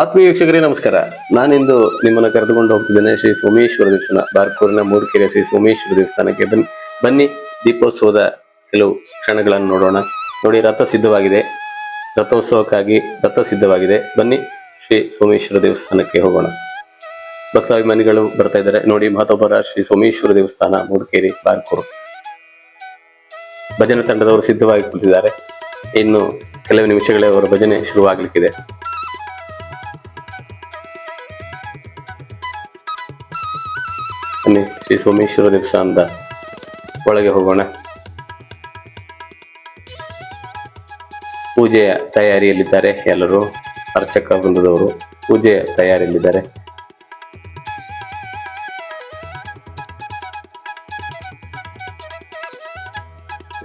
ಆತ್ಮೀಯ ವೀಕ್ಷಕರೇ, ನಮಸ್ಕಾರ. ನಾನಿಂದು ನಿಮ್ಮನ್ನು ಕರೆದುಕೊಂಡು ಹೋಗ್ತಿದ್ದೇನೆ ಶ್ರೀ ಸೋಮೇಶ್ವರ ದೇವಸ್ಥಾನ, ಬಾರ್ಕೂರಿನ ಮೂರ್ಕೆರೆ ಶ್ರೀ ಸೋಮೇಶ್ವರ ದೇವಸ್ಥಾನಕ್ಕೆ ಬನ್ನಿ ಬನ್ನಿ. ದೀಪೋತ್ಸವದ ಕೆಲವು ಕ್ಷಣಗಳನ್ನು ನೋಡೋಣ. ನೋಡಿ, ರಥ ಸಿದ್ಧವಾಗಿದೆ. ರಥೋತ್ಸವಕ್ಕಾಗಿ ರಥ ಸಿದ್ಧವಾಗಿದೆ. ಬನ್ನಿ, ಶ್ರೀ ಸೋಮೇಶ್ವರ ದೇವಸ್ಥಾನಕ್ಕೆ ಹೋಗೋಣ. ಭಕ್ತಾಭಿಮಾನಿಗಳು ಬರ್ತಾ ಇದ್ದಾರೆ. ನೋಡಿ ಮಹತೋಬರ ಶ್ರೀ ಸೋಮೇಶ್ವರ ದೇವಸ್ಥಾನ ಮೂಡಿಕೇರಿ ಬಾರ್ಕೂರು. ಭಜನೆ ತಂಡದವರು ಸಿದ್ಧವಾಗಿ ಕುಳಿತಿದ್ದಾರೆ. ಇನ್ನು ಕೆಲವು ನಿಮಿಷಗಳೇ ಅವರ ಭಜನೆ ಶುರುವಾಗಲಿಕ್ಕಿದೆ. ಶ್ರೀ ಸೋಮೇಶ್ವರ ದೇವಸ್ಥಾನದ ಒಳಗೆ ಹೋಗೋಣ. ಪೂಜೆಯ ತಯಾರಿಯಲ್ಲಿದ್ದಾರೆ ಎಲ್ಲರೂ. ಅರ್ಚಕ ವೃಂದದವರು ಪೂಜೆಯ ತಯಾರಿಯಲ್ಲಿದ್ದಾರೆ.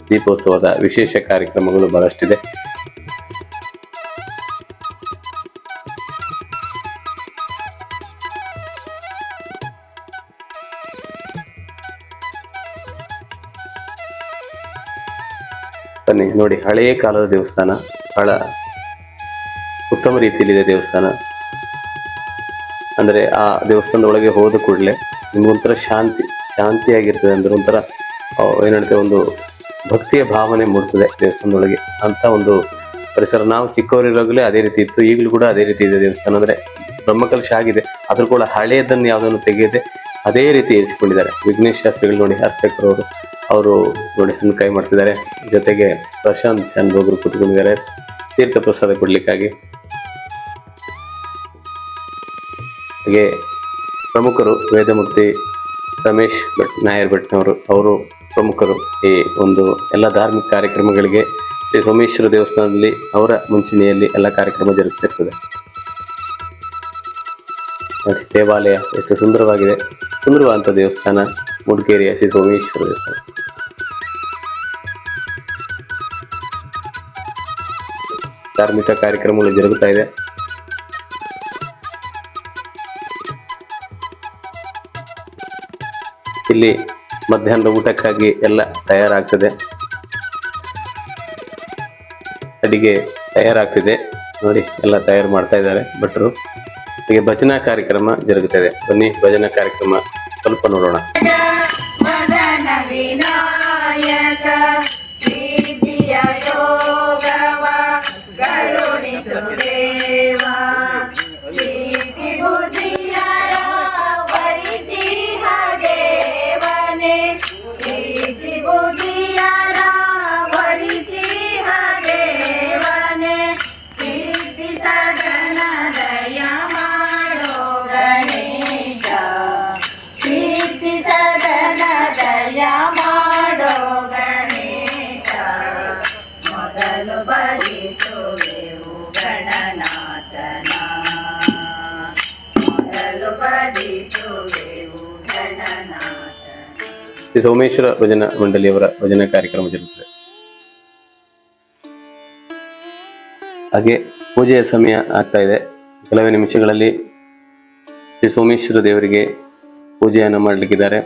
ದೀಪೋತ್ಸವದ ವಿಶೇಷ ಕಾರ್ಯಕ್ರಮಗಳು ಬಹಳಷ್ಟಿದೆ. ನೋಡಿ, ಹಳೆಯ ಕಾಲದ ದೇವಸ್ಥಾನ, ಬಹಳ ಉತ್ತಮ ರೀತಿಯಲ್ಲಿದೆ ದೇವಸ್ಥಾನ. ಅಂದ್ರೆ ಆ ದೇವಸ್ಥಾನದ ಒಳಗೆ ಹೋದ ಕೂಡಲೇ ನಿಮಗೊಂಥರ ಶಾಂತಿ, ಶಾಂತಿಯಾಗಿರ್ತದೆ ಅಂದ್ರೆ ಒಂಥರ ಏನಂತೆ ಏನ್ ಒಂದು ಭಕ್ತಿಯ ಭಾವನೆ ಮೂಡ್ತದೆ ದೇವಸ್ಥಾನದೊಳಗೆ ಅಂತ ಒಂದು ಪರಿಸರ. ನಾವು ಚಿಕ್ಕವರಿರುವಾಗಲೇ ಅದೇ ರೀತಿ ಇತ್ತು, ಈಗಲೂ ಕೂಡ ಅದೇ ರೀತಿ ಇದೆ ದೇವಸ್ಥಾನ. ಅಂದರೆ ಬ್ರಹ್ಮಕಲಶ ಆಗಿದೆ ಅದ್ರ ಕೂಡ ಹಳೆಯದನ್ನು ಯಾವುದನ್ನು ತೆಗೆಯದೆ ಅದೇ ರೀತಿ ಇರಿಸಿಕೊಂಡಿದ್ದಾರೆ ವಿಘ್ನೇಶ್ ಶಾಸ್ತ್ರಿಗಳು ನೋಡಿ ಅವರು ನೋಡಿ ಹಣ್ಣು ಕೈ ಮಾಡ್ತಿದ್ದಾರೆ. ಜೊತೆಗೆ ಪ್ರಶಾಂತ್ ಶಾನ್ಭೋಗರು ಕೂತ್ಕೊಂಡಿದ್ದಾರೆ. ತೀರ್ಥ ಪ್ರಸಾದ ಕೊಡಲಿಕ್ಕಾಗಿ. ಹಾಗೆ ಪ್ರಮುಖರು ವೇದಮೂರ್ತಿ ರಮೇಶ್ ಭಟ್ ನಾಯರ್ ಭಟ್ನವರು ಅವರು ಪ್ರಮುಖರು ಈ ಒಂದು ಎಲ್ಲ ಧಾರ್ಮಿಕ ಕಾರ್ಯಕ್ರಮಗಳಿಗೆ ಶ್ರೀ ಸೋಮೇಶ್ವರ ದೇವಸ್ಥಾನದಲ್ಲಿ ಅವರ ಮುಂಚೂಣಿಯಲ್ಲಿ ಎಲ್ಲ ಕಾರ್ಯಕ್ರಮ ಜರುಗುತ್ತಿರ್ತದೆ ನೋಡಿ, ದೇವಾಲಯ ಎಷ್ಟು ಸುಂದರವಾಗಿದೆ. ಸುಂದರವಾದಂಥ ದೇವಸ್ಥಾನ. ಮೂಡಿಕೇರಿಯ ಶ್ರೀ ಧಾರ್ಮಿಕ ಕಾರ್ಯಕ್ರಮಗಳು ಜರುಗುತ್ತಾ ಇದೆ ಇಲ್ಲಿ ಮಧ್ಯಾಹ್ನದ ಊಟಕ್ಕಾಗಿ ಎಲ್ಲ ತಯಾರಾಗ್ತದೆ ಅಡಿಗೆ ತಯಾರಾಗ್ತಿದೆ ನೋಡಿ ಎಲ್ಲ ತಯಾರು ಮಾಡ್ತಾ ಇದ್ದಾರೆ ಭಟ್ರು. ಹೀಗೆ ಭಜನಾ ಕಾರ್ಯಕ್ರಮ ಜರುಗುತ್ತದೆ. ಬನ್ನಿ, ಭಜನಾ ಕಾರ್ಯಕ್ರಮ ಸ್ವಲ್ಪ ನೋಡೋಣ. ಮದನ ವಿನಾಯಕ ಶ್ರೀ ಸೋಮೇಶ್ವರ ಭಜನಾ ಮಂಡಳಿಯವರ ಭಜನ ಕಾರ್ಯಕ್ರಮ ಜರುಗುತ್ತದೆ. ಹಾಗೆ ಪೂಜೆಯ ಸಮಯ ಆಗ್ತಾ ಇದೆ. ಕೆಲವೇ ನಿಮಿಷಗಳಲ್ಲಿ ಶ್ರೀ ಸೋಮೇಶ್ವರ ದೇವರಿಗೆ ಪೂಜೆಯನ್ನು ಮಾಡಲಿಕ್ಕಿದ್ದಾರೆ.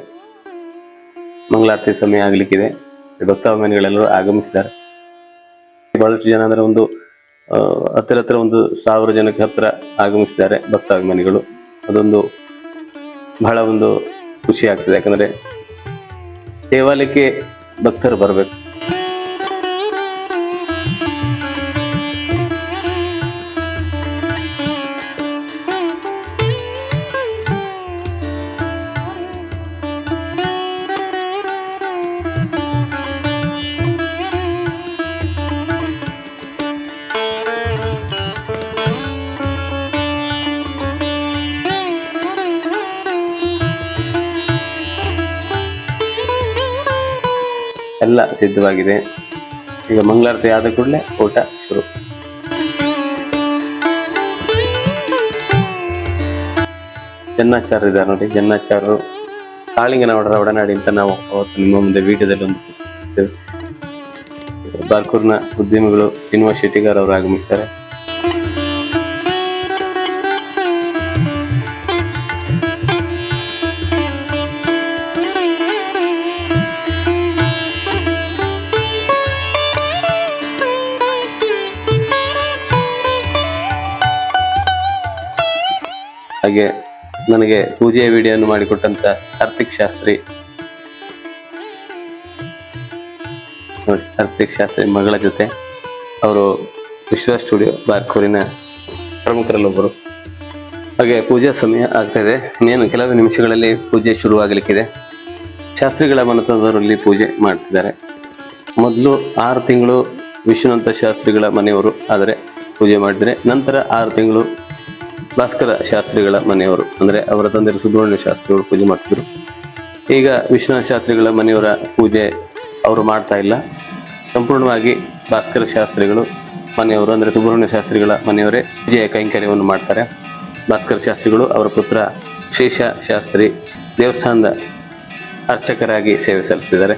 ಮಂಗಳಾರತಿ ಸಮಯ ಆಗಲಿಕ್ಕಿದೆ. ಭಕ್ತಾಭಿಮಾನಿಗಳೆಲ್ಲರೂ ಆಗಮಿಸಿದ್ದಾರೆ. ಬಹಳಷ್ಟು ಜನ ಅಂದ್ರೆ ಒಂದು ಹತ್ತಿರ ಹತ್ತಿರ ಒಂದು ಸಾವಿರ ಜನಕ್ಕೆ ಹತ್ತಿರ ಆಗಮಿಸಿದ್ದಾರೆ ಭಕ್ತಾಭಿಮಾನಿಗಳು. ಅದೊಂದು ಬಹಳ ಒಂದು ಖುಷಿ ಆಗ್ತದೆ. ಯಾಕಂದ್ರೆ ದೇವಾಲಯಕ್ಕೆ ಭಕ್ತರು ಬರಬೇಕು. ಎಲ್ಲ ಸಿದ್ಧವಾಗಿದೆ. ಈಗ ಮಂಗಳಾರತಿ ಆದ ಕೂಡಲೇ ಊಟ ಶುರು. ಜನ್ನಾಚಾರ್ಯ ಇದ್ದಾರೆ ನೋಡಿ, ಜನ್ನಾಚಾರ್ಯರು ಕಾಳಿಂಗನವಡರ ಒಡನಾಡಿ ಅಂತ ನಾವು ಅವತ್ತು ನಿಮ್ಮ ಮುಂದೆ ವಿಡಿಯೋದಲ್ಲಿ ಒಂದು ಪುಸ್ತಕ ಬಾರ್ಕೂರ್ನ ಉದ್ಯಮಿಗಳು ಅವರು ಆಗಮಿಸ್ತಾರೆ. ಹಾಗೆ ನನಗೆ ಪೂಜೆಯ ವಿಡಿಯೋನು ಮಾಡಿಕೊಟ್ಟಂತ ಕಾರ್ತಿಕ್ ಶಾಸ್ತ್ರಿ. ನೋಡಿ, ಕಾರ್ತಿಕ್ ಶಾಸ್ತ್ರಿ ಮಗಳ ಜೊತೆ ಅವರು ವಿಶ್ವ ಸ್ಟುಡಿಯೋ ಬಾರ್ಕೂರಿನ ಪ್ರಮುಖರಲ್ಲೊಬ್ಬರು. ಹಾಗೆ ಪೂಜಾ ಸಮಯ ಆಗ್ತಾ ಇದೆ. ಇನ್ನೇನು ಕೆಲವೇ ನಿಮಿಷಗಳಲ್ಲಿ ಪೂಜೆ ಶುರುವಾಗಲಿಕ್ಕಿದೆ. ಶಾಸ್ತ್ರಿಗಳ ಮನತದವರಲ್ಲಿ ಪೂಜೆ ಮಾಡ್ತಿದ್ದಾರೆ. ಮೊದಲು ಆರು ತಿಂಗಳು ವಿಶ್ವನಾಥ ಶಾಸ್ತ್ರಿಗಳ ಮನೆಯವರು, ಆದರೆ ಪೂಜೆ ಮಾಡಿದರೆ ನಂತರ ಆರು ತಿಂಗಳು ಭಾಸ್ಕರ ಶಾಸ್ತ್ರಿಗಳ ಮನೆಯವರು, ಅಂದರೆ ಅವರ ತಂದೆ ಸುಬ್ರಹ್ಮಣ್ಯ ಶಾಸ್ತ್ರಿಗಳು ಪೂಜೆ ಮಾಡ್ತಿದ್ರು. ಈಗ ವಿಶ್ವನಾಥ ಶಾಸ್ತ್ರಿಗಳ ಮನೆಯವರ ಪೂಜೆ ಅವರು ಮಾಡ್ತಾ ಇಲ್ಲ. ಸಂಪೂರ್ಣವಾಗಿ ಭಾಸ್ಕರ ಶಾಸ್ತ್ರಿಗಳು ಮನೆಯವರು, ಅಂದರೆ ಸುಬ್ರಹ್ಮಣ್ಯ ಶಾಸ್ತ್ರಿಗಳ ಮನೆಯವರೇ ವಿಜಯ ಕೈಂಕರ್ಯವನ್ನು ಮಾಡ್ತಾರೆ. ಭಾಸ್ಕರ ಶಾಸ್ತ್ರಿಗಳು ಅವರ ಪುತ್ರ ಶೇಷ ಶಾಸ್ತ್ರಿ ದೇವಸ್ಥಾನದ ಅರ್ಚಕರಾಗಿ ಸೇವೆ ಸಲ್ಲಿಸಿದ್ದಾರೆ.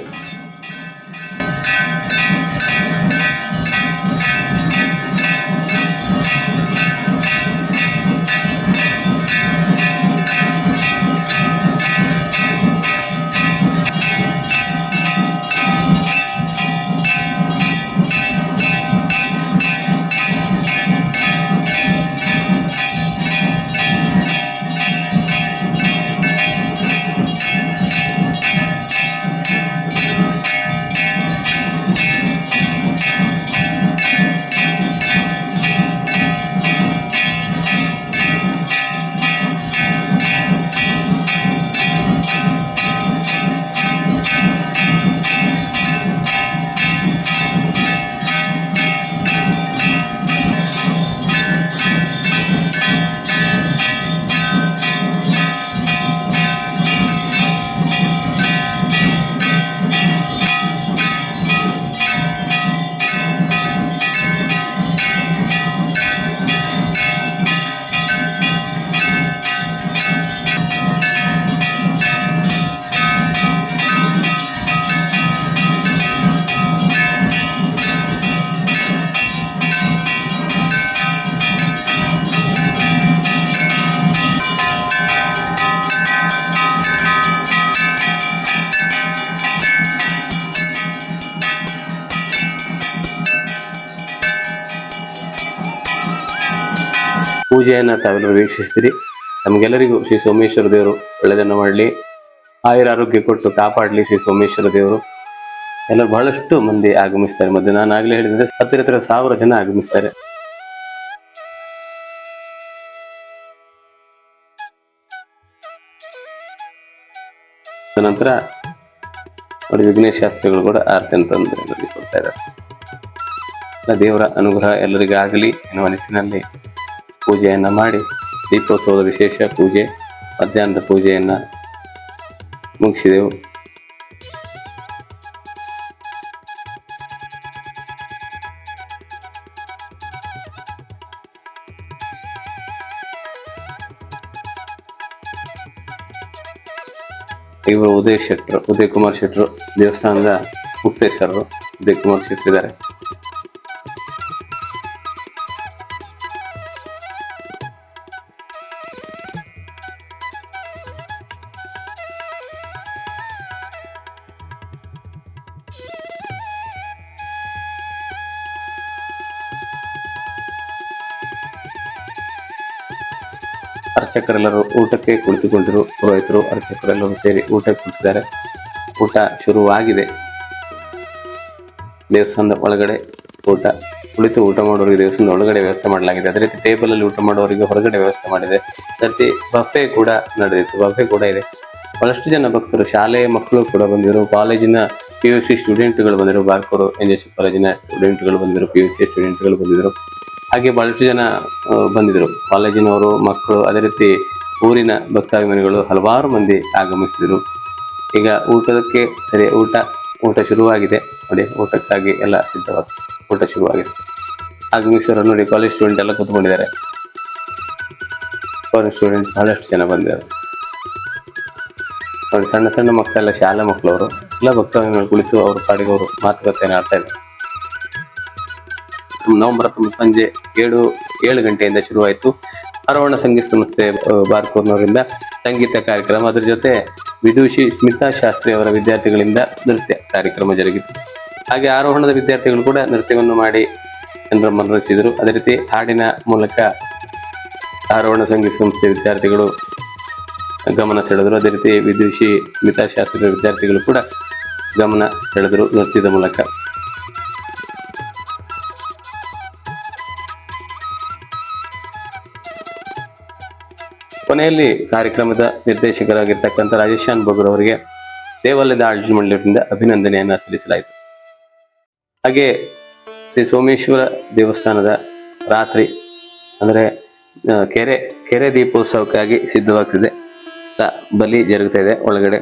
ಪೂಜೆಯನ್ನು ತಾವೆಲ್ಲರೂ ವೀಕ್ಷಿಸ್ತೀರಿ. ನಮಗೆಲ್ಲರಿಗೂ ಶ್ರೀ ಸೋಮೇಶ್ವರ ದೇವರು ಒಳ್ಳೆಯದನ್ನು ಮಾಡಲಿ. ಆಯುರ ಆರೋಗ್ಯ ಕೊಟ್ಟು ಕಾಪಾಡಲಿ ಶ್ರೀ ಸೋಮೇಶ್ವರ ದೇವರು. ಎಲ್ಲರೂ ಬಹಳಷ್ಟು ಮಂದಿ ಆಗಮಿಸ್ತಾರೆ. ಮತ್ತೆ ನಾನು ಆಗಲೇ ಹೇಳಿದ್ರೆ ಹತ್ತಿರ ಹತ್ತಿರ ಸಾವಿರ ಜನ ಆಗಮಿಸ್ತಾರೆ. ನಂತರ ನೋಡಿ ವಿಘ್ನೇಶ ಶಾಸ್ತ್ರಿಗಳು ಕೂಡ ಆರತಿ ಅಂತಂದ್ರೆ ಕೊಡ್ತಾ ಇದ್ದಾರೆ. ದೇವರ ಅನುಗ್ರಹ ಎಲ್ಲರಿಗೂ ಆಗಲಿ ಎನ್ನುವ ನಿಟ್ಟಿನಲ್ಲಿ ಪೂಜೆಯನ್ನ ಮಾಡಿ ದೀಪೋತ್ಸವದ ವಿಶೇಷ ಪೂಜೆ, ಮಧ್ಯಾಹ್ನದ ಪೂಜೆಯನ್ನು ಮುಗಿಸಿದೆವು. ಇವರು ಉದಯ್ ಶೆಟ್ರು, ಉದಯ್ ಕುಮಾರ್ ಶೆಟ್ರು ದೇವಸ್ಥಾನದ ಮುಕ್ತೇಶ್ವರರು ಉದಯ್ ಕುಮಾರ್ ಶೆಟ್ರು ಇದ್ದಾರೆ. ಅರ್ಚಕರೆಲ್ಲರೂ ಊಟಕ್ಕೆ ಕುಳಿತುಕೊಂಡಿರು. ಪುರೋಹಿತರು, ಅರ್ಚಕರೆಲ್ಲರೂ ಸೇರಿ ಊಟಕ್ಕೆ ಕುಳಿತಿದ್ದಾರೆ. ಊಟ ಶುರುವಾಗಿದೆ. ದೇವಸ್ಥಾನದ ಒಳಗಡೆ ಊಟ ಕುಳಿತು ಊಟ ಮಾಡೋರಿಗೆ ದೇವಸ್ಥಾನದ ಒಳಗಡೆ ವ್ಯವಸ್ಥೆ ಮಾಡಲಾಗಿದೆ. ಅದೇ ರೀತಿ ಟೇಬಲ್ ಅಲ್ಲಿ ಊಟ ಮಾಡೋರಿಗೆ ಹೊರಗಡೆ ವ್ಯವಸ್ಥೆ ಮಾಡಿದೆ. ಸರ್ತಿ ರೀತಿ ಬಫೆ ಕೂಡ ನಡೆದಿತ್ತು. ಬಫೆ ಕೂಡ ಇದೆ. ಬಹಳಷ್ಟು ಜನ ಭಕ್ತರು ಶಾಲೆಯ ಮಕ್ಕಳು ಕೂಡ ಬಂದಿರು ಕಾಲೇಜಿನ ಪಿ ಯು ಸಿ ಸ್ಟೂಡೆಂಟ್ಗಳು ಬಂದಿರು ಬಾರ್ಕೂರು ಎನ್ ಜೆ ಸಿ ಕಾಲೇಜಿನ ಸ್ಟೂಡೆಂಟ್ಗಳು ಬಂದಿರು ಪಿ ಯು ಸಿ ಸ್ಟೂಡೆಂಟ್ಗಳು ಬಂದಿದ್ರು. ಹಾಗೆ ಬಹಳಷ್ಟು ಜನ ಬಂದಿದ್ರು. ಕಾಲೇಜಿನವರು, ಮಕ್ಕಳು, ಅದೇ ರೀತಿ ಊರಿನ ಭಕ್ತಾಭಿಮಾನಿಗಳು ಹಲವಾರು ಮಂದಿ ಆಗಮಿಸಿದರು. ಈಗ ಊಟದಕ್ಕೆ ಸರಿ, ಊಟ ಊಟ ಶುರುವಾಗಿದೆ. ನೋಡಿ, ಊಟಕ್ಕಾಗಿ ಎಲ್ಲ ಸಿದ್ಧವಾಗಿ, ಊಟ ಶುರುವಾಗಿದೆ. ಆಗಮಿಸಿದ್ರು ನೋಡಿ ಕಾಲೇಜ್ ಸ್ಟೂಡೆಂಟ್ ಎಲ್ಲ ಕೂತ್ಕೊಂಡಿದ್ದಾರೆ. ಕಾಲೇಜ್ ಸ್ಟೂಡೆಂಟ್ ಬಹಳಷ್ಟು ಜನ ಬಂದಿದ್ದಾರೆ. ನೋಡಿ, ಸಣ್ಣ ಸಣ್ಣ ಮಕ್ಕಳೆಲ್ಲ, ಶಾಲಾ ಮಕ್ಕಳವರು, ಎಲ್ಲ ಭಕ್ತಾಭಿಮಾನಿಗಳು ಕುಳಿತು ಅವರು ಪಾಡಿಗೆ ಅವರು ಮಾತುಕತೆಯನ್ನು ಆಡ್ತಾ ಇದ್ದಾರೆ. ನವೆಂಬರ್ ಹತ್ತೊಂಬತ್ತು ಸಂಜೆ ಏಳು ಏಳು ಗಂಟೆಯಿಂದ ಶುರುವಾಯಿತು. ಅರವಣ ಸಂಗೀತ ಸಂಸ್ಥೆ ಬಾರ್ಕೋರ್ನವರಿಂದ ಸಂಗೀತ ಕಾರ್ಯಕ್ರಮ. ಅದರ ಜೊತೆ ವಿದೂಷಿ ಸ್ಮಿತಾ ಶಾಸ್ತ್ರಿ ಅವರ ವಿದ್ಯಾರ್ಥಿಗಳಿಂದ ನೃತ್ಯ ಕಾರ್ಯಕ್ರಮ ಜರುಗಿತು. ಹಾಗೆ ಆರೋಹಣದ ವಿದ್ಯಾರ್ಥಿಗಳು ಕೂಡ ನೃತ್ಯವನ್ನು ಮಾಡಿ ಜನರ ಮನರಂಜಿಸಿದರು ಅದೇ ರೀತಿ ಹಾಡಿನ ಮೂಲಕ ಆರೋಹಣ ಸಂಗೀತ ಸಂಸ್ಥೆ ವಿದ್ಯಾರ್ಥಿಗಳು ಗಮನ ಸೆಳೆದರು. ಅದೇ ರೀತಿ ವಿದುಷಿ ಮಿತಾಶಾಸ್ತ್ರದ ವಿದ್ಯಾರ್ಥಿಗಳು ಕೂಡ ಗಮನ ಸೆಳೆದರು ನೃತ್ಯದ ಮೂಲಕ. ಕೊನೆಯಲ್ಲಿ ಕಾರ್ಯಕ್ರಮದ ನಿರ್ದೇಶಕರಾಗಿರ್ತಕ್ಕಂಥ ರಾಜೇಶಾನ್ ಬಗರ್ ಅವರಿಗೆ ದೇವಾಲಯದ ಆಡಳಿತ ಮಂಡಳಿಯಿಂದ ಅಭಿನಂದನೆಯನ್ನು ಸಲ್ಲಿಸಲಾಯಿತು. ಹಾಗೆ ಶ್ರೀ ಸೋಮೇಶ್ವರ ದೇವಸ್ಥಾನದ ರಾತ್ರಿ, ಅಂದರೆ ಕೆರೆ ಕೆರೆ ದೀಪೋತ್ಸವಕ್ಕಾಗಿ ಸಿದ್ಧವಾಗ್ತಿದೆ. ಬಲಿ ಜರುಗ್ತಾ ಇದೆ ಒಳಗಡೆ.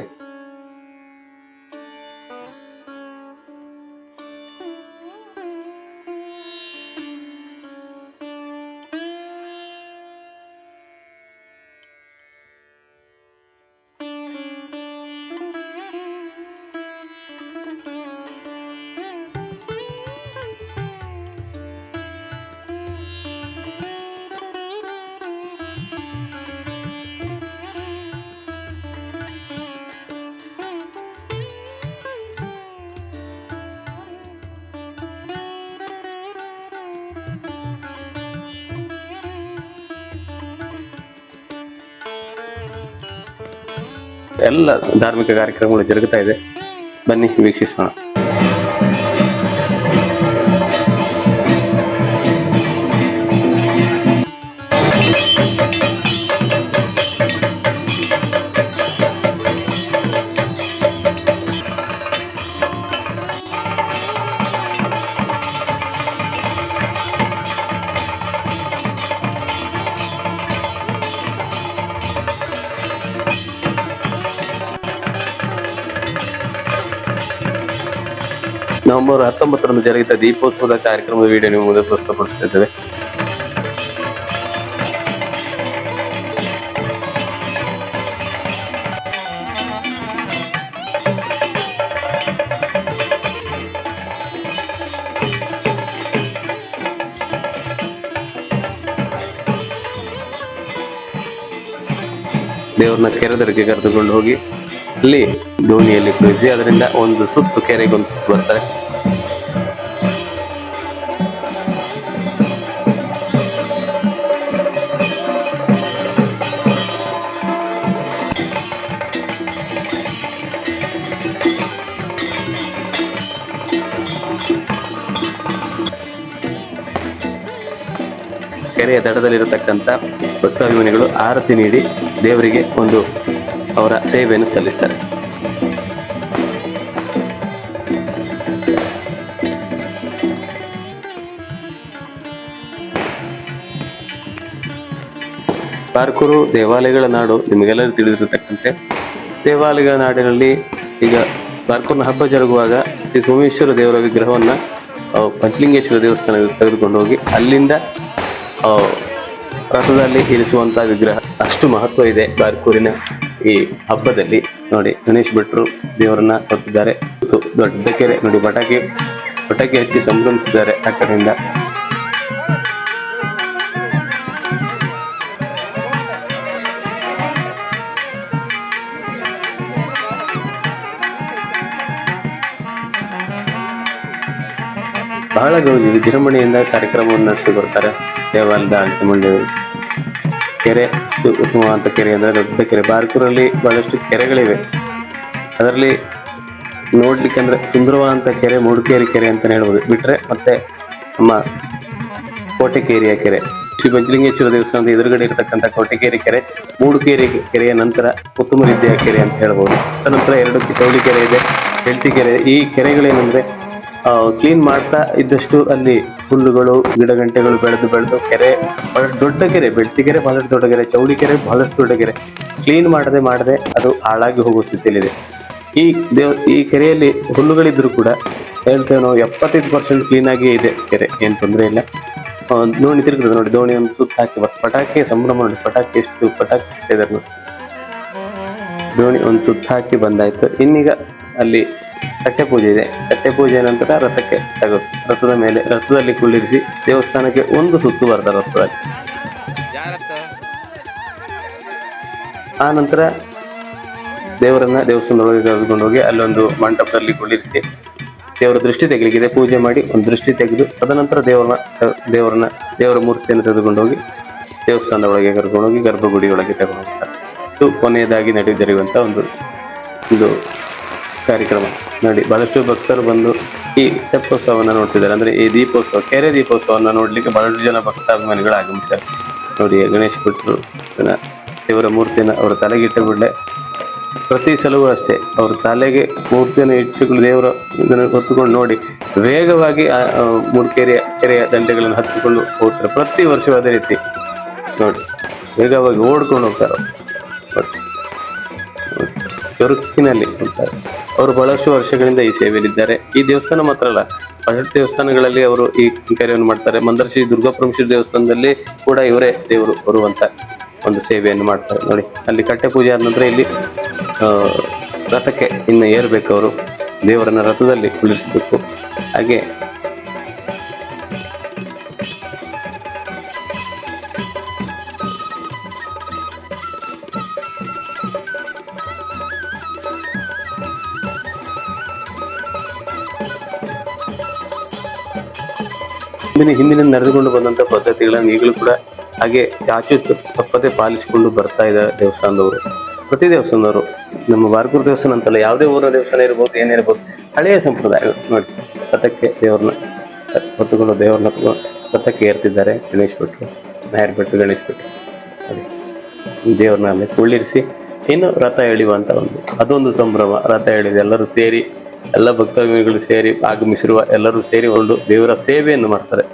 ಎಲ್ಲ ಧಾರ್ಮಿಕ ಕಾರ್ಯಕ್ರಮಗಳು ಜರುಗುತ್ತಾ ಇದೆ. ಬನ್ನಿ ವೀಕ್ಷಿಸೋಣ. ನವೆಂಬರ್ ಹತ್ತೊಂಬತ್ತರಂದು ಜರುಗಿದ ದೀಪೋತ್ಸವದ ಕಾರ್ಯಕ್ರಮದ ವಿಡಿಯೋ ನಿಮ್ಮ ಮುಂದೆ ಪ್ರಸ್ತುತಪಡಿಸುತ್ತಿದ್ದೇವೆ ದೇವ್ರನ್ನ ಕೆರೆದರಿಗೆ ಕರೆದುಕೊಂಡು ಹೋಗಿ, ಅಲ್ಲಿ ದೋಣಿಯಲ್ಲಿ ಕುಳಿಸಿ ಅದರಿಂದ ಒಂದು ಸುತ್ತು ಕೆರೆಗೊಂದು ಸುತ್ತು ಬರ್ತಾರೆ ದಡದಲ್ಲಿರತಕ್ಕಂಥ ಭಕ್ತಾಭಿಮಾನಿಗಳು ಆರತಿ ನೀಡಿ ದೇವರಿಗೆ ಒಂದು ಅವರ ಸೇವೆಯನ್ನು ಸಲ್ಲಿಸ್ತಾರೆ. ಪಾರ್ಕೂರು ದೇವಾಲಯಗಳ ನಾಡು ನಿಮಗೆಲ್ಲರೂ ತಿಳಿದಿರತಕ್ಕಂತೆ. ದೇವಾಲಯಗಳ ನಾಡಿನಲ್ಲಿ ಈಗ ಪಾರ್ಕೂರ್ನ ಹಬ್ಬ ಜರುಗುವಾಗ ಶ್ರೀ ಸೋಮೇಶ್ವರ ದೇವರ ವಿಗ್ರಹವನ್ನ ಪಂಚಲಿಂಗೇಶ್ವರ ದೇವಸ್ಥಾನ ತೆಗೆದುಕೊಂಡು ಹೋಗಿ ಅಲ್ಲಿಂದ ರಥದಲ್ಲಿ ಇರಿಸುವಂತ ವಿಗ್ರಹ ಅಷ್ಟು ಮಹತ್ವ ಇದೆ ಬಾರ್ಕೂರಿನ ಈ ಹಬ್ಬದಲ್ಲಿ. ನೋಡಿ, ಗಣೇಶ್ ಭಟ್ರು ದೇವರನ್ನ ಕೊಟ್ಟಿದ್ದಾರೆ. ದೊಡ್ಡ ಕೆರೆ. ನೋಡಿ, ಪಟಾಕಿ ಪಟಾಕಿ ಹಚ್ಚಿ ಸಂಭ್ರಮಿಸಿದ್ದಾರೆ ಆ ಕಡೆಯಿಂದ ಬಹಳ ವಿಜೃಂಭಣೆಯಿಂದ ಕಾರ್ಯಕ್ರಮವನ್ನು ನಡೆಸಿ ಬರ್ತಾರೆ ದೇವಾಲಯದ ಆಡಳಿತ ಮಂಡಳಿಯವರು ಕೆರೆ, ಅಷ್ಟು ಉತ್ತಮವಾದ ಕೆರೆ ಅಂದರೆ ದೊಡ್ಡ ಕೆರೆ. ಬಾರ್ಕೂರಲ್ಲಿ ಬಹಳಷ್ಟು ಕೆರೆಗಳಿವೆ. ಅದರಲ್ಲಿ ನೋಡ್ಲಿಕ್ಕೆ ಅಂದ್ರೆ ಸುಂದರವಾದಂಥ ಕೆರೆ, ಮೂಡಿಕೇರಿ ಕೆರೆ ಅಂತ ಹೇಳ್ಬೋದು. ಬಿಟ್ಟರೆ ಮತ್ತೆ ನಮ್ಮ ಕೋಟೆಕೇರಿಯ ಕೆರೆ. ಶ್ರೀ ಬಜ್ಲಿಂಗೇಶ್ವರ ದೇವಸ್ಥಾನದ ಎದುರುಗಡೆ ಇರತಕ್ಕಂಥ ಕೋಟೆಕೇರಿ ಕೆರೆ, ಮೂಡುಕೇರಿ ಕೆರೆಯ ನಂತರ ಉತ್ತಮ ವಿದ್ಯಾ ಕೆರೆ ಅಂತ ಹೇಳ್ಬೋದು. ನಂತರ ಎರಡು ಚೌಳಿ ಕೆರೆ ಇದೆ ಹೆಳ್ತಿ ಕೆರೆ ಈ ಕೆರೆಗಳೇನಂದ್ರೆ ಕ್ಲೀನ್ ಮಾಡ್ತಾ ಇದ್ದಷ್ಟು ಅಲ್ಲಿ ಹುಲ್ಲುಗಳು ಗಿಡಗಂಟೆಗಳು ಬೆಳೆದು ಬೆಳೆದು ಕೆರೆ, ಬಹಳಷ್ಟು ದೊಡ್ಡ ಕೆರೆ ಬೆಳ್ತಿ ಕೆರೆ, ಬಹಳಷ್ಟು ದೊಡ್ಡ ಕೆರೆ, ಚೌಡಿ ಕೆರೆ, ಬಹಳಷ್ಟು ದೊಡ್ಡ ಕೆರೆ. ಕ್ಲೀನ್ ಮಾಡದೆ ಮಾಡದೆ ಅದು ಹಾಳಾಗಿ ಹೋಗುವ ಸ್ಥಿತಿಯಲ್ಲಿದೆ. ಈ ದೇವ್, ಈ ಕೆರೆಯಲ್ಲಿ ಹುಲ್ಲುಗಳಿದ್ರು ಕೂಡ ಹೇಳ್ತೇವೆ ನಾವು ಎಪ್ಪತ್ತೈದು ಪರ್ಸೆಂಟ್ ಕ್ಲೀನ್ ಆಗಿ ಇದೆ ಕೆರೆ, ಏನು ತೊಂದರೆ ಇಲ್ಲ. ನೋಡಿ ದೋಣಿ ತಿರುಗ್ತದೆ ನೋಡಿ, ದೋಣಿ ಒಂದು ಸುತ್ತ ಹಾಕಿ ಪಟಾಕಿ ಸಂಭ್ರಮ ನೋಡಿ, ಪಟಾಕಿ ಎಷ್ಟು, ಪಟಾಕಿ ನೋಡಿ ದೋಣಿ ಒಂದು ಸುತ್ತ ಹಾಕಿ ಬಂದಾಯ್ತು. ಇನ್ನೀಗ ಅಲ್ಲಿ ಕಟ್ಟೆ ಪೂಜೆ ಇದೆ. ಕಟ್ಟೆ ಪೂಜೆ ನಂತರ ರಥಕ್ಕೆ ತಗೋ ರಥದ ಮೇಲೆ ರಥದಲ್ಲಿ ಕುಳ್ಳಿರಿಸಿ ದೇವಸ್ಥಾನಕ್ಕೆ ಒಂದು ಸುತ್ತು ಬರ್ತಾರೆ ರಥದಲ್ಲಿ. ಆ ನಂತರ ದೇವರನ್ನ ದೇವಸ್ಥಾನದೊಳಗೆ ಕರೆದುಕೊಂಡು ಹೋಗಿ ಅಲ್ಲೊಂದು ಮಂಟಪದಲ್ಲಿ ಕುಳ್ಳಿರಿಸಿ ದೇವರ ದೃಷ್ಟಿ ತೆಗಲಿಕ್ಕಿದೆ. ಪೂಜೆ ಮಾಡಿ ಒಂದು ದೃಷ್ಟಿ ತೆಗೆದು ತದನಂತರ ದೇವರನ್ನ ದೇವರನ್ನ ದೇವರ ಮೂರ್ತಿಯನ್ನು ತೆಗೆದುಕೊಂಡು ಹೋಗಿ ದೇವಸ್ಥಾನದ ಒಳಗೆ ಕರ್ಕೊಂಡೋಗಿ ಗರ್ಭಗುಡಿ ಒಳಗೆ ತಗೊಂಡು ಹೋಗ್ತಾರೆ. ಇದು ಕೊನೆಯದಾಗಿ ನಡೆಯುತ್ತಿರುವಂಥ ಒಂದು ಒಂದು ಕಾರ್ಯಕ್ರಮ ನೋಡಿ, ಬಹಳಷ್ಟು ಭಕ್ತರು ಬಂದು ಈ ತೆಪ್ಪೋತ್ಸವವನ್ನು ನೋಡ್ತಿದ್ದಾರೆ. ಅಂದ್ರೆ ಈ ದೀಪೋತ್ಸವ, ಕೆರೆ ದೀಪೋತ್ಸವವನ್ನು ನೋಡಲಿಕ್ಕೆ ಬಹಳಷ್ಟು ಜನ ಭಕ್ತಾಭಿಮಾನಿಗಳು ಆಗಮಿಸ್ತಾರೆ ನೋಡಿ, ಗಣೇಶ್ ಭಟ್ರು ದೇವರ ಮೂರ್ತಿನ ಅವರ ತಲೆಗಿಟ್ಟ ಬಿಡಲೆ ಪ್ರತಿ ಸಲವೂ ಅಷ್ಟೇ, ಅವ್ರ ತಲೆಗೆ ಮೂರ್ತಿಯನ್ನು ಇಟ್ಟುಕೊಂಡು ದೇವರ ಇದನ್ನು ಹೊತ್ತುಕೊಂಡು ನೋಡಿ, ವೇಗವಾಗಿ ಆ ಮೂರ್ಕೆರೆಯ ಕೆರೆಯ ದಂಡೆಗಳನ್ನು ಹತ್ತಿಕೊಂಡು ಹೋಗ್ತಾರೆ. ಪ್ರತಿ ವರ್ಷವೂ ಅದೇ ರೀತಿ. ನೋಡಿ, ವೇಗವಾಗಿ ಓಡ್ಕೊಂಡು ಹೋಗ್ತಾರೆ. ಚುರುಕಿನಲ್ಲಿ ಹೋಗ್ತಾರೆ. ಅವರು ಬಹಳಷ್ಟು ವರ್ಷಗಳಿಂದ ಈ ಸೇವೆಯಲ್ಲಿದ್ದಾರೆ. ಈ ದೇವಸ್ಥಾನ ಮಾತ್ರ ಅಲ್ಲ, ಬಹಳಷ್ಟು ದೇವಸ್ಥಾನಗಳಲ್ಲಿ ಅವರು ಈ ಕಾರ್ಯವನ್ನು ಮಾಡ್ತಾರೆ. ಮಂದರ್ಶಿ ದುರ್ಗಾಪರಮೇಶ್ವರ ದೇವಸ್ಥಾನದಲ್ಲಿ ಕೂಡ ಇವರೇ ದೇವರು ಬರುವಂತ ಒಂದು ಸೇವೆಯನ್ನು ಮಾಡ್ತಾರೆ. ನೋಡಿ, ಅಲ್ಲಿ ಕಟ್ಟೆ ಪೂಜೆ ಆದ ನಂತರ ಇಲ್ಲಿ ರಥಕ್ಕೆ ಇನ್ನು ಏರ್ಬೇಕು ಅವರು. ದೇವರನ್ನ ರಥದಲ್ಲಿ ಕುಳಿಸ್ಬೇಕು ಹಾಗೆ ಹಿಂದಿನ ಹಿಂದಿನ ನಡೆದುಕೊಂಡು ಬಂದಂತ ಪದ್ಧತಿಗಳನ್ನು ಈಗಲೂ ಕೂಡ ಹಾಗೆ ಚಾಚು ತಪ್- ತಪ್ಪದೆ ಪಾಲಿಸಿಕೊಂಡು ಬರ್ತಾ ಇದ್ದಾರೆ ದೇವಸ್ಥಾನದವರು. ಪ್ರತಿ ದೇವಸ್ಥಾನದವರು, ನಮ್ಮ ಬಾರ್ಕೂರು ದೇವಸ್ಥಾನ ಅಂತಲ್ಲ, ಯಾವುದೇ ಊರಿನ ದೇವಸ್ಥಾನ ಇರ್ಬೋದು ಏನಿರ್ಬೋದು ಹಳೆಯ ಸಂಪ್ರದಾಯ ನೋಡಿ. ಪಥಕ್ಕೆ ದೇವ್ರನ್ನ ಹೊತ್ತುಕೊಂಡು ದೇವ್ರನ್ನ ಪಥಕ್ಕೆ ಏರ್ತಿದ್ದಾರೆ ಗಣೇಶ್ ಭಟ್ರು, ನಾಯರ್ ಭಟ್ರು, ಗಣೇಶ್ ಭಟ್ರು. ಅದೇ. ದೇವ್ರನ್ನ ಅಲ್ಲಿ ಕುಳ್ಳಿರಿಸಿ ಇನ್ನು ರಥ ಎಳೆಯುವಂತ ಒಂದು, ಅದೊಂದು ಸಂಭ್ರಮ, ರಥ ಎಳೆದು ಎಲ್ಲರೂ ಸೇರಿ ಎಲ್ಲ ಭಕ್ತಾಭಿಮಾನಿಗಳು ಸೇರಿ ಆಗಮಿಸಿರುವ ಎಲ್ಲರೂ ಸೇರಿಕೊಂಡು ದೇವರ ಸೇವೆಯನ್ನು ಮಾಡ್ತಾರೆ.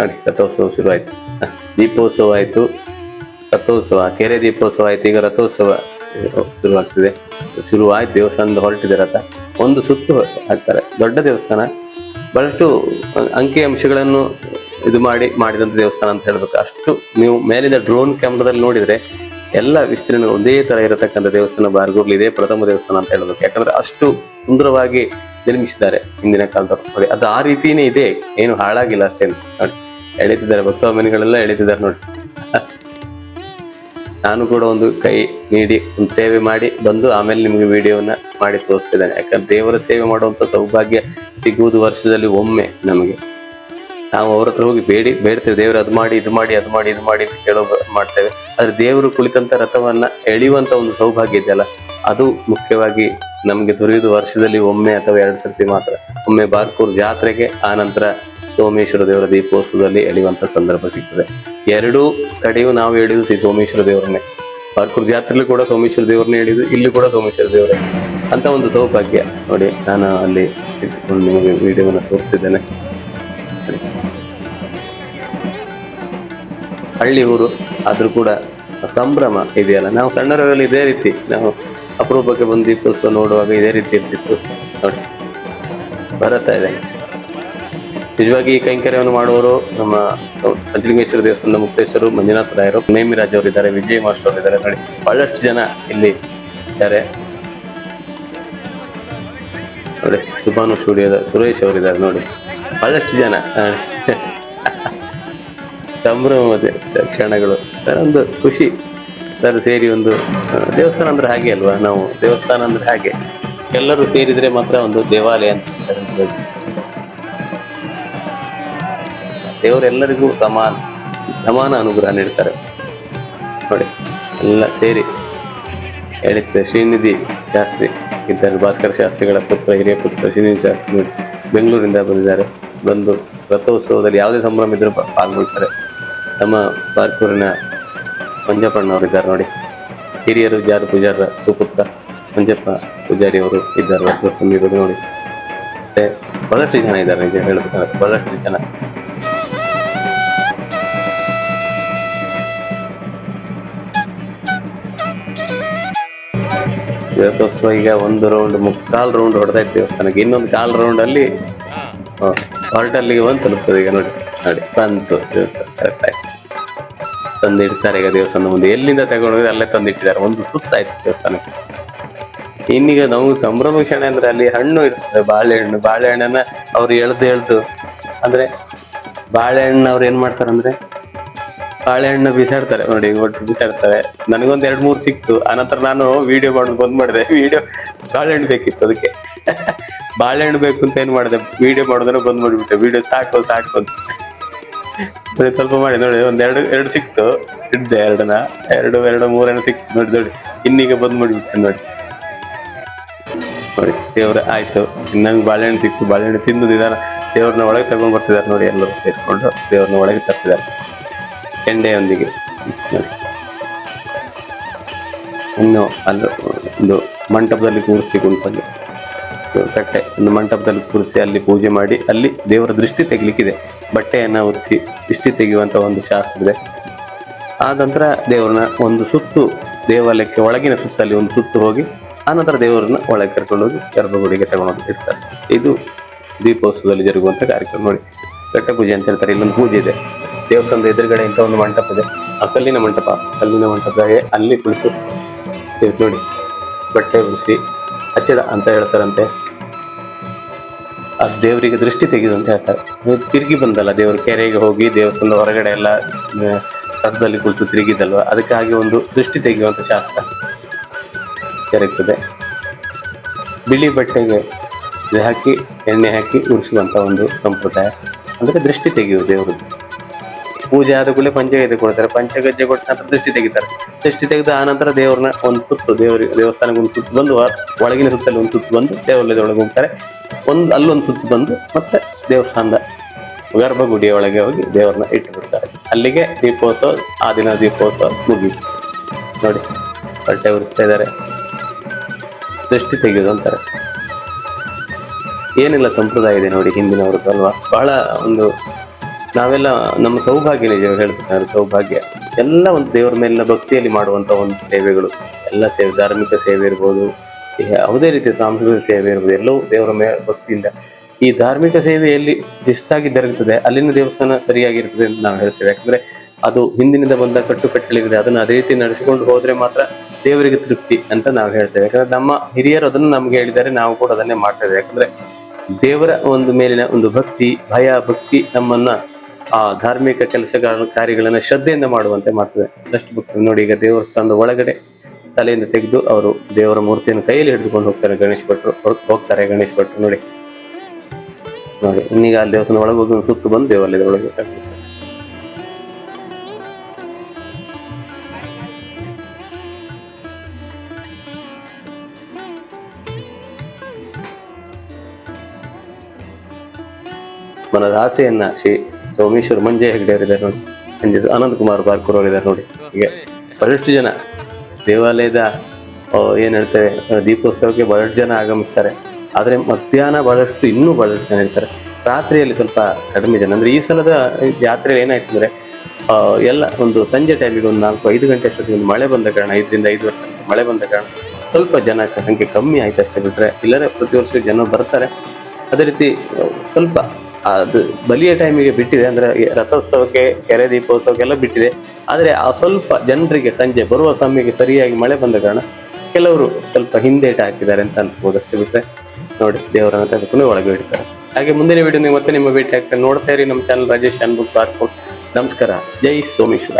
ನೋಡಿ ರಥೋತ್ಸವ ಶುರು ಆಯ್ತು ದೀಪೋತ್ಸವ ಆಯ್ತು. ರಥೋತ್ಸವ, ಕೆರೆ ದೀಪೋತ್ಸವ ಆಯ್ತು, ಈಗ ರಥೋತ್ಸವ ಶುರುವಾಗ್ತಿದೆ. ಆಯ್ತು ದೇವಸ್ಥಾನದ ಹೊರಟಿದೆ ರಥ. ಒಂದು ಸುತ್ತು ಹಾಕ್ತಾರೆ. ದೊಡ್ಡ ದೇವಸ್ಥಾನ. ಬಹಳಷ್ಟು ಅಂಕಿ ಅಂಶಗಳನ್ನು ಇದು ಮಾಡಿ, ಮಾಡಿದಂತ ದೇವಸ್ಥಾನ ಅಂತ ಹೇಳ್ಬೇಕು. ಅಷ್ಟು ನೀವು ಮೇಲಿನ ಡ್ರೋನ್ ಕ್ಯಾಮ್ರಾದಲ್ಲಿ ನೋಡಿದ್ರೆ ಎಲ್ಲ ವಿಸ್ತೀರ್ಣ ಒಂದೇ ತರ ಇರತಕ್ಕಂಥ ದೇವಸ್ಥಾನ, ಬಾರ್ಗೂರ್ಲಿ ಇದೇ ಪ್ರಥಮ ದೇವಸ್ಥಾನ ಅಂತ ಹೇಳ್ಬೇಕು. ಯಾಕಂದ್ರೆ ಅಷ್ಟು ಸುಂದರವಾಗಿ ನಿರ್ಮಿಸಿದ್ದಾರೆ ಹಿಂದಿನ ಕಾಲದವರು. ಅದು ಆ ರೀತಿನೇ ಇದೆ. ಏನು ಹಾಳಾಗಿಲ್ಲ ಅಷ್ಟೇನು. ನೋಡಿ ಭಕ್ತ ಮನೆಗಳೆಲ್ಲ ಎಳಿತಿದ್ದಾರೆ ನೋಡಿ. ನಾನು ಕೂಡ ಒಂದು ಕೈ ನೀಡಿ, ಒಂದು ಸೇವೆ ಮಾಡಿ ಬಂದು ಆಮೇಲೆ ನಿಮಗೆ ವಿಡಿಯೋವನ್ನ ಮಾಡಿ ತೋರಿಸ್ತಿದ್ದೇನೆ. ಯಾಕಂದ್ರೆ ದೇವರ ಸೇವೆ ಮಾಡುವಂತ ಸೌಭಾಗ್ಯ ಸಿಗುವುದು ವರ್ಷದಲ್ಲಿ ಒಮ್ಮೆ ನಮಗೆ. ನಾವು ಅವ್ರ ಹತ್ರ ಹೋಗಿ ಬೇಡಿ, ಬೇಡ್ತೇವೆ, ದೇವರು ಅದು ಮಾಡಿ, ಇದು ಮಾಡಿ, ಅದು ಮಾಡಿ, ಇದು ಮಾಡಿ ಕೇಳೋ ಮಾಡ್ತೇವೆ. ಆದ್ರೆ ದೇವರು ಕುಳಿತಂತ ರಥವನ್ನ ಎಳೆಯುವಂತ ಒಂದು ಸೌಭಾಗ್ಯ ಇದೆಯಲ್ಲ, ಅದು ಮುಖ್ಯವಾಗಿ ನಮಗೆ ದೊರೆಯುವುದು ವರ್ಷದಲ್ಲಿ ಒಮ್ಮೆ ಅಥವಾ ಎರಡು ಸರ್ತಿ ಮಾತ್ರ. ಒಮ್ಮೆ ಬಾರ್ಕೂರ್ ಜಾತ್ರೆಗೆ, ಆ ನಂತರ ಸೋಮೇಶ್ವರ ದೇವರ ದೀಪೋತ್ಸವದಲ್ಲಿ ಎಳೆಯುವಂತ ಸಂದರ್ಭ ಸಿಗ್ತದೆ. ಎರಡೂ ಕಡೆಯೂ ನಾವು ಎಳೆಯುವುದು ಶ್ರೀ ಸೋಮೇಶ್ವರ ದೇವರನ್ನೇ. ಪಾರ್ಕೂರ್ ಜಾತ್ರೆಯಲ್ಲಿ ಕೂಡ ಸೋಮೇಶ್ವರ ದೇವರನ್ನೇ ಎಳೆಯುವುದು ಇಲ್ಲಿ ಕೂಡ ಸೋಮೇಶ್ವರ ದೇವರೇ ಅಂತ ಒಂದು ಸೌಭಾಗ್ಯ. ನೋಡಿ, ನಾನು ಅಲ್ಲಿ ನಿಮಗೆ ವಿಡಿಯೋವನ್ನು ತೋರಿಸ್ತಿದ್ದೇನೆ. ಹಳ್ಳಿ ಊರು, ಆದರೂ ಕೂಡ ಸಂಭ್ರಮ ಇದೆಯಲ್ಲ? ನಾವು ಸಣ್ಣರಲ್ಲಿ ಇದೇ ರೀತಿ, ನಾವು ಅಪರೂಪಕ್ಕೆ ಬಂದು ದೀಪೋತ್ಸವ ನೋಡುವಾಗ ಇದೇ ರೀತಿ ಇರ್ತಿತ್ತು. ನೋಡಿ, ಬರುತ್ತಾ ಇದೆ. ನಿಜವಾಗಿ ಈ ಕೈಂಕರ್ಯವನ್ನು ಮಾಡುವವರು ನಮ್ಮ ಪಂಚಲಿಂಗೇಶ್ವರ ದೇವಸ್ಥಾನದ ಮುಕ್ತೇಶ್ವರು ಮಂಜುನಾಥ ರಾಯರು ನೇಮಿರಾಜ್ ಅವರು ಇದ್ದಾರೆ ವಿಜಯ್ ಮಾಸ್ಟರ್ ಅವರು ಇದ್ದಾರೆ ನೋಡಿ, ಬಹಳಷ್ಟು ಜನ ಇಲ್ಲಿ ಇದ್ದಾರೆ. ನೋಡಿ, ಸುಭಾನು ಸ್ಟುಡಿಯೋದ ಸುರೇಶ್ ಅವರಿದ್ದಾರೆ ನೋಡಿ. ಬಹಳಷ್ಟು ಜನ. ಸಂಭ್ರಮದ ಕ್ಷಣಗಳು. ಒಂದು ಖುಷಿ. ಸರ್ ಸೇರಿ ಒಂದು ದೇವಸ್ಥಾನ ಅಂದ್ರೆ ಹಾಗೆ ಅಲ್ವಾ? ನಾವು ದೇವಸ್ಥಾನ ಅಂದ್ರೆ ಹಾಗೆ. ಎಲ್ಲರೂ ಸೇರಿದ್ರೆ ಮಾತ್ರ ಒಂದು ದೇವಾಲಯ ಅಂತ ದೇವರೆಲ್ಲರಿಗೂ ಸಮಾನ ಸಮಾನ ಅನುಗ್ರಹ ನೀಡ್ತಾರೆ. ನೋಡಿ, ಎಲ್ಲ ಸೇರಿ ಹೇಳಿದ್ದೆ ಶ್ರೀನಿಧಿ ಶಾಸ್ತ್ರಿ, ಇದ್ದಾರೆ ಭಾಸ್ಕರ ಶಾಸ್ತ್ರಿಗಳ ಪುತ್ರ, ಹಿರಿಯ ಪುತ್ರ ಶ್ರೀನಿಧಿ ಶಾಸ್ತ್ರಿ ಬೆಂಗಳೂರಿಂದ ಬಂದಿದ್ದಾರೆ. ಬಂದು ರಥೋತ್ಸವದಲ್ಲಿ ಯಾವುದೇ ಸಂಭ್ರಮ ಇದ್ರೂ ಪಾಲ್ಗೊಳ್ತಾರೆ. ನಮ್ಮ ಬಾರ್ಕೂರಿನ ಮಂಜಪ್ಪಣ್ಣವರಿದ್ದಾರೆ ನೋಡಿ. ಹಿರಿಯರು, ಜಾರು ಪೂಜಾರ, ಸುಪುತ್ರ ಮಂಜಪ್ಪ ಪೂಜಾರಿ ಅವರು ಇದ್ದಾರೆ ಬಗ್ಗೆ ನೋಡಿ. ಮತ್ತೆ ಬಹಳಷ್ಟು ಜನ ಇದ್ದಾರೆ, ನಿಜ ಹೇಳಬೇಕಾದ್ರೆ ಬಹಳಷ್ಟು ಜನ. ರಥೋತ್ಸವ ಈಗ ಒಂದು ರೌಂಡ್ ಕಾಲ್ ರೌಂಡ್ ಹೊಡೆದ ದೇವಸ್ಥಾನಕ್ಕೆ ಇನ್ನೊಂದು ಕಾಲ್ ರೌಂಡ್ ಅಲ್ಲಿ ಹೊರಟಲ್ಲಿಗೆ ಬಂದು ತಲುಪ್ತದೆ ಈಗ ನೋಡಿ. ನೋಡಿ ಬಂತು. ದೇವಸ್ಥಾನ ಕರೆಕ್ಟ್ ಆಯ್ತು. ತಂದಿಡ್ತಾರೆ ಈಗ ದೇವಸ್ಥಾನ ಮುಂದೆ. ಎಲ್ಲಿಂದ ತಗೊಂಡೋಗಿ ಅಲ್ಲೇ ತಂದಿಟ್ಟಿದ್ದಾರೆ. ಒಂದು ಸುತ್ತ ಆಯ್ತು ದೇವಸ್ಥಾನಕ್ಕೆ. ಇನ್ನೀಗ ನಾವು ಸಂಭ್ರಮ ಕ್ಷಣ ಅಂದ್ರೆ ಅಲ್ಲಿ ಹಣ್ಣು ಇರ್ತದೆ ಬಾಳೆಹಣ್ಣು. ಬಾಳೆಹಣ್ಣನ್ನ ಅವ್ರು ಎಳ್ದು ಎಳ್ದು ಅಂದ್ರೆ ಬಾಳೆಹಣ್ಣು ಅವ್ರು ಏನ್ ಮಾಡ್ತಾರೆ ಅಂದ್ರೆ ಬಾಳೆಹಣ್ಣು ಬಿಸಾಡ್ತಾರೆ. ನೋಡಿ, ಒಟ್ಟು ಬಿಸಾಡ್ತಾರೆ. ನನಗೊಂದು ಎರಡು ಮೂರು ಸಿಕ್ತು. ಆನಂತರ ನಾನು ವಿಡಿಯೋ ಮಾಡೋದು ಬಂದ್ ಮಾಡಿದೆ. ವಿಡಿಯೋ ಬಾಳೆಹಣ್ಣು ಬೇಕಿತ್ತು ಅದಕ್ಕೆ. ಬಾಳೆಹಣ್ಣು ಬೇಕು ಅಂತ ಏನು ಮಾಡಿದೆ? ವಿಡಿಯೋ ಮಾಡೋದನ್ನ ಬಂದ್ ಮಾಡಿಬಿಟ್ಟೆ. ವಿಡಿಯೋ ಸಾಕು ಸಾಕು ಅಂತ. ಸ್ವಲ್ಪ ಮಾಡಿ, ನೋಡಿ, ಒಂದ್ ಎರಡು ಎರಡು ಸಿಕ್ತು. ಇಡ್ದೆ ಎರಡನ್ನ. ಎರಡು ಎರಡು, ಮೂರನ್ನ ಸಿಕ್ತು. ನೋಡಿ ನೋಡಿ. ಇನ್ನೀಗ ಬಂದ್ ಮಾಡಿಬಿಟ್ಟೆ, ನೋಡಿ. ನೋಡಿ, ದೇವ್ರ ಆಯ್ತು. ಇನ್ನಂಗೆ ಬಾಳೆಹಣ್ಣು ಸಿಕ್ತು. ಬಾಳೆಹಣ್ಣು ತಿಂದು ದೇವ್ರನ್ನ ಒಳಗೆ ತಗೊಂಡ್ ಬರ್ತಿದ್ದಾರೆ ನೋಡಿ ಎಲ್ಲರೂ ಸೇರ್ಕೊಂಡು. ದೇವ್ರನ್ನ ಒಳಗೆ ತರ್ತಿದ್ದಾರೆ. ಕೆಂಡೆಯೊಂದಿಗೆ ಇನ್ನು ಅಲ್ಲಿ ಒಂದು ಮಂಟಪದಲ್ಲಿ ಕೂರಿಸಿ ಗುಂಪಲ್ಲಿ. ಕಟ್ಟೆ, ಒಂದು ಮಂಟಪದಲ್ಲಿ ಕೂರಿಸಿ ಅಲ್ಲಿ ಪೂಜೆ ಮಾಡಿ, ಅಲ್ಲಿ ದೇವರ ದೃಷ್ಟಿ ತೆಗಲಿಕ್ಕಿದೆ. ಬಟ್ಟೆಯನ್ನು ಒರೆಸಿ ದೃಷ್ಟಿ ತೆಗೆಯುವಂಥ ಒಂದು ಶಾಸ್ತ್ರ ಇದೆ. ಆ ನಂತರ ದೇವರನ್ನ ಒಂದು ಸುತ್ತು, ದೇವಾಲಯಕ್ಕೆ ಒಳಗಿನ ಸುತ್ತಲ್ಲಿ ಒಂದು ಸುತ್ತು ಹೋಗಿ ಆನಂತರ ದೇವರನ್ನ ಒಳಗೆ ಕರ್ಕೊಂಡು ಹೋಗಿ ಗರ್ಭಗುಡಿಗೆ ತಗೊಂಡು ಇರ್ತಾರೆ. ಇದು ದೀಪೋತ್ಸವದಲ್ಲಿ ಜರುಗುವಂಥ ಕಾರ್ಯಕ್ರಮ ನೋಡಿ. ಕಟ್ಟೆ ಪೂಜೆ ಅಂತ ಹೇಳ್ತಾರೆ, ಇಲ್ಲೊಂದು ಪೂಜೆ ಇದೆ. ದೇವಸ್ಥಾನದ ಎದುರುಗಡೆ ಇಂಥ ಒಂದು ಮಂಟಪ ಇದೆ. ಆ ಕಲ್ಲಿನ ಮಂಟಪ ಕಲ್ಲಿನ ಮಂಟಪ. ಅಲ್ಲಿ ಕುಳಿತು ನೋಡಿ, ಬಟ್ಟೆ ಉಳಿಸಿ ಹಚ್ಚಿದ ಅಂತ ಹೇಳ್ತಾರಂತೆ. ಆ ದೇವರಿಗೆ ದೃಷ್ಟಿ ತೆಗೆದು ಅಂತ ಹೇಳ್ತಾರೆ. ತಿರುಗಿ ಬಂದಲ್ಲ, ದೇವ್ರ ಕೆರೆಗೆ ಹೋಗಿ ದೇವಸ್ಥಾನದ ಹೊರಗಡೆ ಎಲ್ಲ ರಥದಲ್ಲಿ ಕುಳಿತು ತಿರುಗಿದಲ್ವ? ಅದಕ್ಕಾಗಿ ಒಂದು ದೃಷ್ಟಿ ತೆಗೆಯುವಂಥ ಶಾಸ್ತ್ರ ಕೆರೆಗ್ತದೆ. ಬಿಳಿ ಬಟ್ಟೆಗೆ ಹಾಕಿ, ಎಣ್ಣೆ ಹಾಕಿ ಉರಿಸುವಂತ ಒಂದು ಸಂಪ್ರದಾಯ. ಅಂದರೆ ದೃಷ್ಟಿ ತೆಗೆಯುವುದು ದೇವರದ್ದು. ಪೂಜೆ ಆದ ಕೂಡಲೇ ಪಂಚಗಜ್ಜೆ ಕೊಡ್ತಾರೆ. ಪಂಚಗಜ್ಜೆ ಕೊಟ್ಟ ನಂತರ ದೃಷ್ಟಿ ತೆಗಿತಾರೆ. ದೃಷ್ಟಿ ತೆಗೆದು ಆ ನಂತರ ದೇವ್ರನ್ನ ಒಂದು ಸುತ್ತು ದೇವರಿಗೆ ದೇವಸ್ಥಾನಕ್ಕೆ ಒಂದು ಸುತ್ತು ಬಂದು ಒಳಗಿನ ಸುತ್ತಲ್ಲಿ ಒಂದು ಸುತ್ತು ಬಂದು ದೇವಾಲಯದ ಒಳಗೆ ಹೋಗ್ತಾರೆ. ಒಂದು, ಅಲ್ಲೊಂದು ಸುತ್ತು ಬಂದು ಮತ್ತೆ ದೇವಸ್ಥಾನದ ಗರ್ಭಗುಡಿಯ ಒಳಗೆ ಹೋಗಿ ದೇವರನ್ನ ಇಟ್ಟು ಬಿಡ್ತಾರೆ. ಅಲ್ಲಿಗೆ ದೀಪೋತ್ಸವ, ಆ ದಿನ ದೀಪೋತ್ಸವ ಮುಗೀತು ನೋಡಿ ಬಟ್ಟೆ ಉರಿಸ್ತಾ ಇದ್ದಾರೆ. ದೃಷ್ಟಿ ತೆಗೆಯೋದು ಅಂತಾರೆ. ಏನೆಲ್ಲ, ಸಂಪ್ರದಾಯ ಇದೆ ನೋಡಿ ಹಿಂದಿನವ್ರದ್ದು ಅಲ್ವಾ? ಬಹಳ ಒಂದು ನಾವೆಲ್ಲ ನಮ್ಮ ಸೌಭಾಗ್ಯ ನಿಜ ಹೇಳ್ತಾರೆ ಸೌಭಾಗ್ಯ. ಎಲ್ಲ ಒಂದು ದೇವರ ಮೇಲಿನ ಭಕ್ತಿಯಲ್ಲಿ ಮಾಡುವಂಥ ಒಂದು ಸೇವೆಗಳು. ಎಲ್ಲ ಸೇವೆ, ಧಾರ್ಮಿಕ ಸೇವೆ ಇರ್ಬೋದು ಯಾವುದೇ ರೀತಿಯ ಸಾಂಸ್ಕೃತಿಕ ಸೇವೆ ಇರ್ಬೋದು, ಎಲ್ಲವೂ ದೇವರ ಮೇ ಭಕ್ತಿಯಿಂದ. ಈ ಧಾರ್ಮಿಕ ಸೇವೆಯಲ್ಲಿ ಶಿಸ್ತಾಗಿ ಜರುಗುತ್ತದೆ ಅಲ್ಲಿನ ದೇವಸ್ಥಾನ ಸರಿಯಾಗಿರ್ತದೆ ಅಂತ ನಾವು ಹೇಳ್ತೇವೆ. ಯಾಕಂದ್ರೆ ಅದು ಹಿಂದಿನಿಂದ ಬಂದ ಕಟ್ಟುಕಟ್ಟಲಿದೆ ಅದನ್ನು ಅದೇ ರೀತಿ ನಡೆಸಿಕೊಂಡು ಹೋದರೆ ಮಾತ್ರ ದೇವರಿಗೆ ತೃಪ್ತಿ ಅಂತ ನಾವು ಹೇಳ್ತೇವೆ. ಯಾಕಂದ್ರೆ ನಮ್ಮ ಹಿರಿಯರು ಅದನ್ನು ನಮ್ಗೆ ಹೇಳಿದರೆ ನಾವು ಕೂಡ ಅದನ್ನೇ ಮಾಡ್ತೇವೆ ಯಾಕಂದ್ರೆ ದೇವರ ಒಂದು ಮೇಲಿನ ಒಂದು ಭಕ್ತಿ ಭಯ ಭಕ್ತಿ ನಮ್ಮನ್ನ ಆ ಧಾರ್ಮಿಕ ಕೆಲಸ ಕಾರ್ಯಗಳನ್ನು ಶ್ರದ್ಧೆಯಿಂದ ಮಾಡುವಂತೆ ಮಾಡ್ತದೆ. ಅದಷ್ಟು ಭಕ್ತರು ನೋಡಿ ಈಗ ದೇವಸ್ಥಾನದ ಒಳಗಡೆ ತಲೆಯಿಂದ ತೆಗೆದು ಅವರು ದೇವರ ಮೂರ್ತಿಯನ್ನು ಕೈಯಲ್ಲಿ ಹಿಡಿದುಕೊಂಡು ಹೋಗ್ತಾರೆ ಗಣೇಶ್ ಭಟ್ರು. ಹೋಗ್ತಾರೆ ಗಣೇಶ್ ಭಟ್ರು ನೋಡಿ. ನೋಡಿ, ಇನ್ನೀಗ ಆ ದೇವಸ್ಥಾನ ಒಳಗೆ ಹೋಗಿ ಒಂದು ಸುತ್ತು ಬಂದು ದೇವಾಲಯದ ಒಳಗೆ ಮನದ ಆಸೆಯನ್ನ ಶ್ರೀ ಸೋಮೇಶ್ವರ ಮಂಜೆ ಹೆಗ್ಡೆ ಅವರಿದ್ದಾರೆ ನೋಡಿ. ಮಂಜೆ ಅನಂತ್ ಕುಮಾರ್ ಬಾರ್ಕೂರ್ ಅವರಿದ್ದಾರೆ ನೋಡಿ. ಹೀಗೆ ಬಹಳಷ್ಟು ಜನ ದೇವಾಲಯದ ಏನು ಹೇಳ್ತೇವೆ ದೀಪೋತ್ಸವಕ್ಕೆ ಬಹಳಷ್ಟು ಜನ ಆಗಮಿಸ್ತಾರೆ. ಆದರೆ ಮಧ್ಯಾಹ್ನ ಬಹಳಷ್ಟು ಇನ್ನೂ ಬಹಳಷ್ಟು ಜನ ಇರ್ತಾರೆ. ರಾತ್ರಿಯಲ್ಲಿ ಸ್ವಲ್ಪ ಕಡಿಮೆ ಜನ. ಅಂದ್ರೆ ಈ ಸಲದ ಜಾತ್ರೆಯಲ್ಲಿ ಏನಾಯ್ತು ಅಂದ್ರೆ ಎಲ್ಲ ಒಂದು ಸಂಜೆ ಟೈಮಿಗೆ ಒಂದು ನಾಲ್ಕು, ಐದು ಗಂಟೆ ಅಷ್ಟೊತ್ತಿಗೆ ಒಂದು ಮಳೆ ಬಂದ ಕಾರಣ, ಐದರಿಂದ ಐದು ವರ್ಷ ಮಳೆ ಬಂದ ಕಾರಣ ಸ್ವಲ್ಪ ಜನ ಸಂಖ್ಯೆ ಕಮ್ಮಿ ಆಯ್ತು ಅಷ್ಟೇ ಬಿಟ್ಟರೆ ಇಲ್ಲರೆ ಪ್ರತಿ ವರ್ಷ ಜನ ಬರ್ತಾರೆ. ಅದೇ ರೀತಿ ಸ್ವಲ್ಪ ಅದು ಬಲಿಯ ಟೈಮಿಗೆ ಬಿಟ್ಟಿದೆ, ಅಂದ್ರೆ ರಥೋತ್ಸವಕ್ಕೆ, ಕೆರೆ ದೀಪೋತ್ಸವಕ್ಕೆಲ್ಲ ಬಿಟ್ಟಿದೆ. ಆದ್ರೆ ಆ ಸ್ವಲ್ಪ ಜನರಿಗೆ ಸಂಜೆ ಬರುವ ಸಮಯಕ್ಕೆ ಸರಿಯಾಗಿ ಮಳೆ ಬಂದ ಕಾರಣ ಕೆಲವರು ಸ್ವಲ್ಪ ಹಿಂದೇಟ ಹಾಕಿದ್ದಾರೆ ಅಂತ ಅನ್ಸ್ಬೋದು ಅಷ್ಟೇ ಬಿಟ್ಟರೆ ನೋಡಿ ದೇವರನ್ನ ತೆಗೆದುಕೊಂಡು ಒಳಗೆ ಇಡ್ತಾರೆ. ಹಾಗೆ ಮುಂದಿನ ವಿಡಿಯೋ ಮತ್ತೆ ನಿಮ್ಮ ಭೇಟಿ ಆಗ್ತಾರೆ ನೋಡ್ತಾ ಇರಿ ನಮ್ಮ ಚಾನಲ್ ರಾಜೇಶ್ ಅನ್ಬುಕ್ ಪಾರ್ಕ್ ನಮಸ್ಕಾರ. ಜೈ ಸೋಮೇಶ್ವರ.